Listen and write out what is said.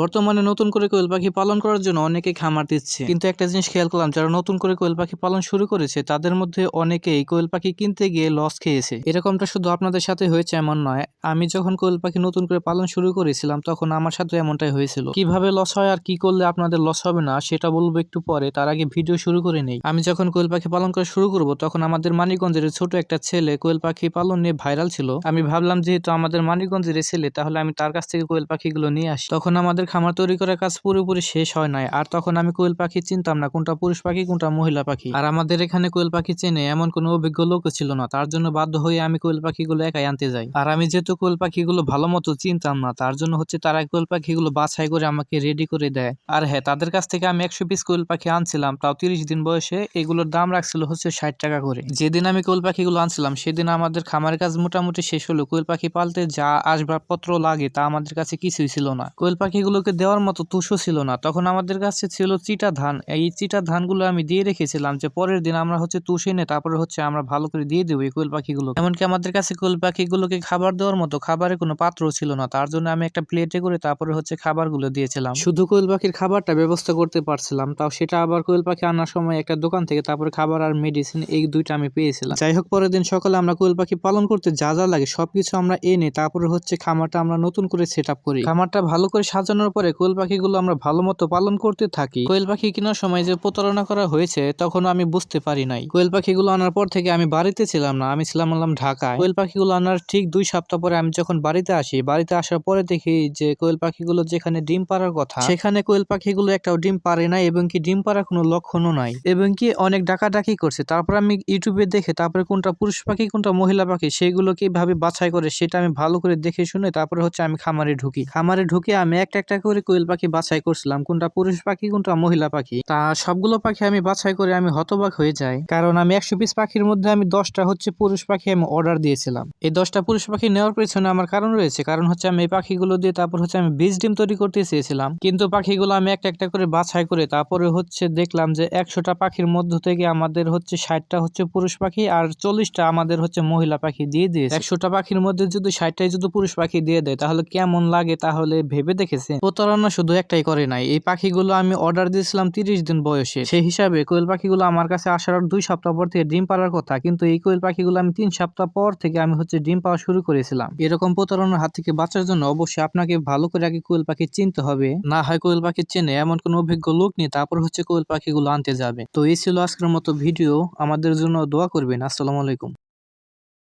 বর্তমানে নতুন করে কোয়েল পাখি পালন করার জন্য অনেকে খামার দিচ্ছে। কিন্তু একটা জিনিস খেয়াল করলাম, যারা নতুন করে কোয়েল পাখি পালন শুরু করেছে, তাদের মধ্যে অনেকেই কোয়েল পাখি কিনতে গিয়ে লস খেয়েছে। এরকমটা শুধু আপনাদের সাথে হয়েছে এমন নয়, আমি যখন কোয়েল পাখি নতুন করে পালন শুরু করেছিলাম, তখন আমার সাথে এমনটাই হয়েছিল। কীভাবে লস হয় আর কি করলে আপনাদের লস হবে না, সেটা বলব একটু পরে, তার আগে ভিডিও শুরু করে নেই। আমি যখন কোয়েল পাখি পালন করা শুরু করব, তখন আমাদের মানিকগঞ্জের ছোট একটা ছেলে কোয়েল পাখি পালন নিয়ে ভাইরাল ছিল। আমি ভাবলাম, যেহেতু আমাদের মানিকগঞ্জের ছেলে, তাহলে আমি তার কাছ থেকে কোয়েল পাখিগুলো নিয়ে আসি। তখন আমাদের খামার তৈরি করার কাজ পুরোপুরি শেষ হয় নাই। আর তখন আমি কোয়েল পাখি চিনতাম না, কোনটা পুরুষ পাখি, কোনটা মহিলা পাখি। আর আমাদের এখানে কোয়েল পাখি চেনে এমন কোনো অভিজ্ঞ লোক ছিল না, তার জন্য বাধ্য হয়ে আমি কোয়েল পাখিগুলো একাই আনতে যাই। আর আমি যেহেতু কোয়েল পাখিগুলো ভালো মতো চিনতাম না, তার জন্য হচ্ছে তারা কোয়েল পাখিগুলো বাছাই করে আমাকে রেডি করে দেয়। আর হ্যাঁ তাদের কাছ থেকে আমি একশো পিস কোয়েল পাখি আনছিলাম, তাও তিরিশ দিন বয়সে। এগুলোর দাম রাখছিল হচ্ছে ষাট টাকা করে। যেদিন আমি কোয়েল পাখিগুলো আনছিলাম, সেদিন আমাদের খামারের কাজ মোটামুটি শেষ হলো। কোয়েল পাখি পালতে যা আসবাবপত্র লাগে তা আমাদের কাছে কিছুই ছিল না। কোয়েল পাখিগুলোকে দেওয়ার মতো তুষও ছিল না। তখন আমাদের কাছে ছিল চিটা ধান। এই চিটা ধানগুলো আমি দিয়ে রেখেছিলাম যে পরের দিন আমরা হচ্ছে তুষ এনে তারপরে হচ্ছে আমরা ভালো করে দিয়ে দেবো এই কোয়েল পাখিগুলো এমনকি আমাদের কাছে কোয়েল পাখিগুলোকে খাবার দেওয়ার মতো খাবারের কোনো পাত্র ছিল না। তার জন্য আমি একটা প্লেটে করে তারপরে হচ্ছে খাবারগুলো দিয়েছিলাম। শুধু কোয়েল পাখির খাবারটা ব্যবস্থা করতে পারছিলাম, তাও সেটা আবার কোয়েল পাখি আনার সময় একটা দোকান থেকে তারপরে খাবার আর মেডিসিন এই দুইটা আমি পেয়েছিলাম। যাই হোক, পরের দিন সকালে আমরা কোয়েল পাখি পালন করতে যা যা লাগে সবকিছু আমরা এনে তারপরে হচ্ছে খামারটা আমরা নতুন করে সেট আপ করি। খামারটা ভালো করে সাজানোর পরে কোয়েল পাখিগুলো আমরা ভালো মতো পালন করতে থাকি। কোয়েল পাখি কেনার সময় যে প্রতারণা করা হয়েছে তখন আমি বুঝতে পারি নাই। কোয়েল পাখিগুলো আনার পর থেকে আমি বাড়িতে ছিলাম না, আমি ছিলাম হলাম ঢাকায়। কোয়েল পাখিগুলো আনার ঠিক দুই সপ্তাহ পরে আমি যখন বাড়িতে আসি, বাড়িতে আসার পরে দেখি যে কোয়েল পাখিগুলো যেখানে ডিম পাড়ার কথা, সেখানে কোয়েল পাখিগুলো একটাও ডিম পারে নাই এবং কি ডিম পাড়ার কোনো লক্ষণও নাই। এবং কি অনেক ডাকাডাকি করছে। তারপর আমি ইউটিউবে দেখে তারপরে কোনটা পুরুষ পাখি, কোনটা মহিলা পাখি, সেগুলো কীভাবে বাছাই করে সেটা আমি ভালো করে দেখে শুনে তারপরে হচ্ছে আমি খামারে ঢুকি। খামারে ঢুকে আমি একটা একটা করে কোয়েল পাখি বাছাই করছিলাম। কোনটা পুরুষ পাখি, কোনটা মহিলা পাখি, তা সবগুলো পাখি আমি বাছাই করে আমি হতবাক হয়ে যাই। কারণ আমি একশো পিস পাখির মধ্যে আমি দশটা হচ্ছে পুরুষ পাখি আমি অর্ডার দিয়েছিলাম। এই দশটা পুরুষ পাখি নেওয়ার পেছনে আমার কারণ রয়েছে। কারণ হচ্ছে আমি এই পাখিগুলো দিয়ে তারপর হচ্ছে আমি বীজ ডিম তৈরি করতে চেয়েছিলাম। কিন্তু পাখিগুলো আমি একটা একটা করে বাছাই করে তারপরে হচ্ছে দেখলাম যে একশোটা পাখির মধ্য থেকে আমাদের হচ্ছে ষাটটা হচ্ছে পুরুষ পাখি আর চল্লিশটা আমাদের হচ্ছে মহিলা পাখি দিয়ে দিয়েছে। একশোটা পাখির মধ্যে যদি ষাটটাই যদি পুরুষ পাখি দিয়ে দেয়, তাহলে কেমন লাগে তাহলে ভেবে দেখেছে প্রতারণা শুধু একটাই করে নাই। এই পাখিগুলো আমি অর্ডার দিয়েছিলাম তিরিশ দিন বয়সে। সেই হিসাবে কোয়েল পাখিগুলো আমার কাছে আসার দুই সপ্তাহ পর থেকে ডিম পাড়ার কথা। কিন্তু এই কোয়েল পাখিগুলো আমি তিন সপ্তাহ পর থেকে আমি হচ্ছে ডিম পাওয়া শুরু করেছিলাম। এরকম প্রতারণার হাত থেকে বাঁচার জন্য অবশ্যই আপনাকে ভালো করে আগে কোয়েল পাখি চিনতে হবে। না হয় কোয়েল পাখি চেনে এমন কোন অভিজ্ঞ লোক নিয়ে তারপর হচ্ছে কোয়েল পাখিগুলো আনতে যাবে। তো এই ছিল আজকের মতো ভিডিও। আমাদের জন্য দোয়া করবেন। আসসালামু আলাইকুম।